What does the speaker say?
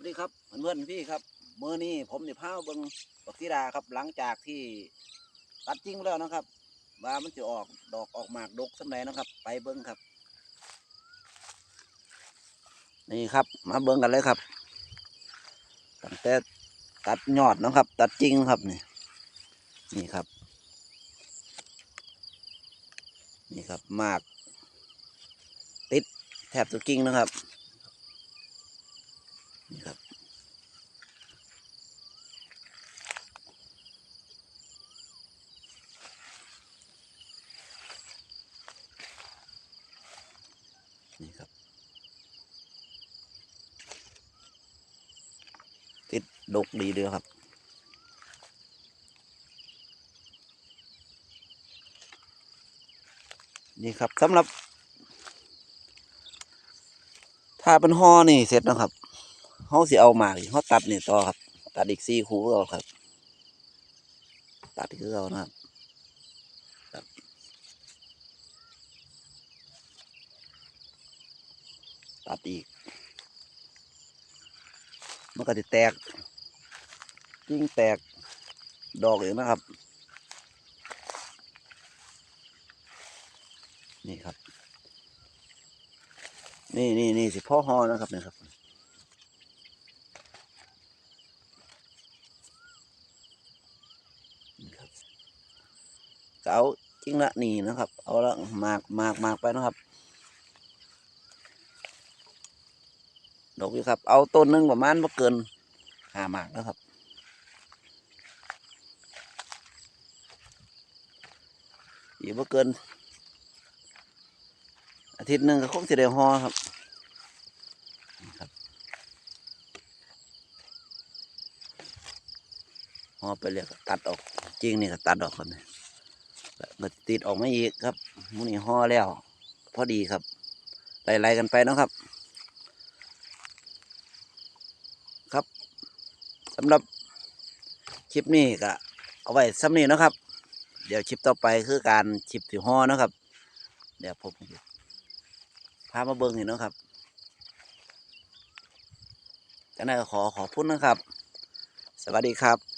สวัสดีครับเพื่อนๆพี่ครับเมื่อนี้ผมเนี่พามาเบิ่งบักซีดาครับ หลังจากที่ตัดจริงแล้วนะครับ ว่ามันจะออกดอกออกหมากดกสำไหนนะครับ ไปเบิ่งครับ นี่ครับ มาเบิ่งกันเลยครับตั้งแต่ตัดยอดนะครับ ตัดจริงครับนี่นี่ครับ นี่ครับหมาก ติดแทบทุกกิ่งนะครับ นี่ครับ ติดดกดีเด้อครับนี่ครับสำหรับ ถ้าเป็นห่อนี่เสร็จนะครับเขาสิเอามากอีกเขาตัดนี่ต่อครับ ตัดอีกสี่คู่เอาครับ ตัดอีกคือเอานะครับครับ ตัดอีก มันก็จะแตกยิ่งแตกดอกอีกนะครับ นี่ครับ นี่นี่นี่สิพ่อฮอนะครับนี่ครับนี่ครับก็เอาจริงละนี่นะครับ เอาละหมากหมากหมากไปนะครับ ดกอยู่ครับ เอาต้นหนึ่งประมาณไม่เกินห้าหมากนะครับอีกไม่เกิน อาทิตย์หนึ่งก็คงจะได้ห่อครับห่อไปเรียกตัดออกจริงนี่ก็ตัดออกครับเนี่ยติดออกไมาอีกครับมูนี่ห่อแล้ว พอดีครับไล่ๆกันไปนะครับสำหรับคลิปนี้ก็เอาไว้ซ้ำนี้นะครับ เดี๋ยวคลิปต่อไปคือการคลิปตีห่อนะครับ เดี๋ยวผมพามาเบิ้งเห็นเนะครับกันได้ก็ขอขอบคุณนะครับ สวัสดีครับ